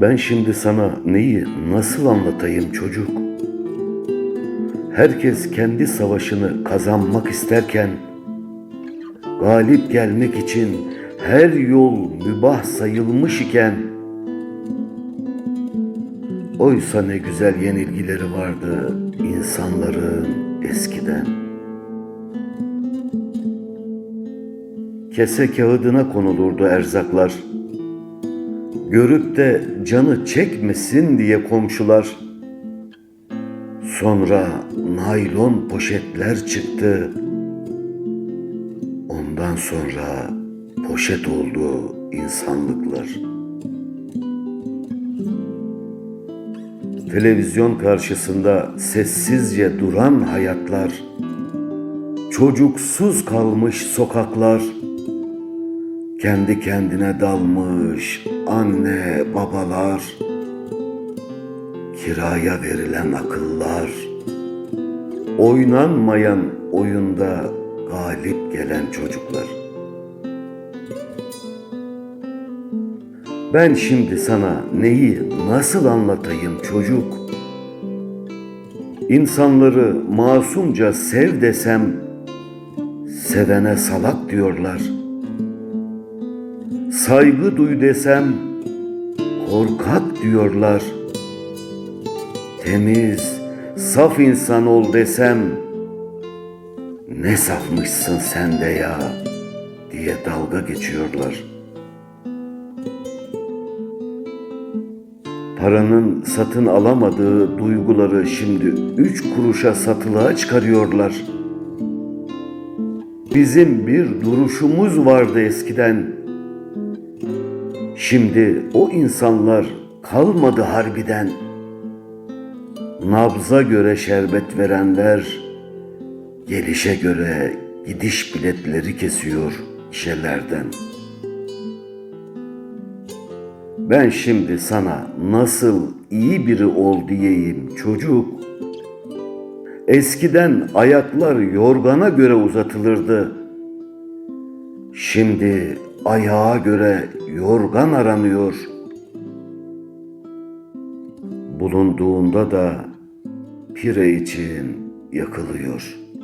Ben şimdi sana neyi nasıl anlatayım çocuk? Herkes kendi savaşını kazanmak isterken galip gelmek için her yol mübah sayılmış iken oysa ne güzel yenilgileri vardı insanların eskiden. Kese kağıdına konulurdu erzaklar. Görüp de canı çekmesin diye komşular. Sonra naylon poşetler çıktı. Ondan sonra poşet oldu insanlıklar. Televizyon karşısında sessizce duran hayatlar, çocuksuz kalmış sokaklar, kendi kendine dalmış anne babalar, kiraya verilen akıllar, oynanmayan oyunda galip gelen çocuklar. Ben şimdi sana neyi nasıl anlatayım çocuk? İnsanları masumca sev desem, sevene salak diyorlar. Saygı duy desem, korkak diyorlar. Temiz, saf insan ol desem, ne safmışsın sen de ya diye dalga geçiyorlar. Paranın satın alamadığı duyguları şimdi üç kuruşa satılığa çıkarıyorlar. Bizim bir duruşumuz vardı eskiden. Şimdi o insanlar kalmadı harbiden. Nabza göre şerbet verenler, gelişe göre gidiş biletleri kesiyor işelerden. Ben şimdi sana nasıl iyi biri ol diyeyim çocuk. Eskiden ayaklar yorgana göre uzatılırdı. Şimdi ayağa göre yorgan aranıyor. Bulunduğunda da pire için yakılıyor.''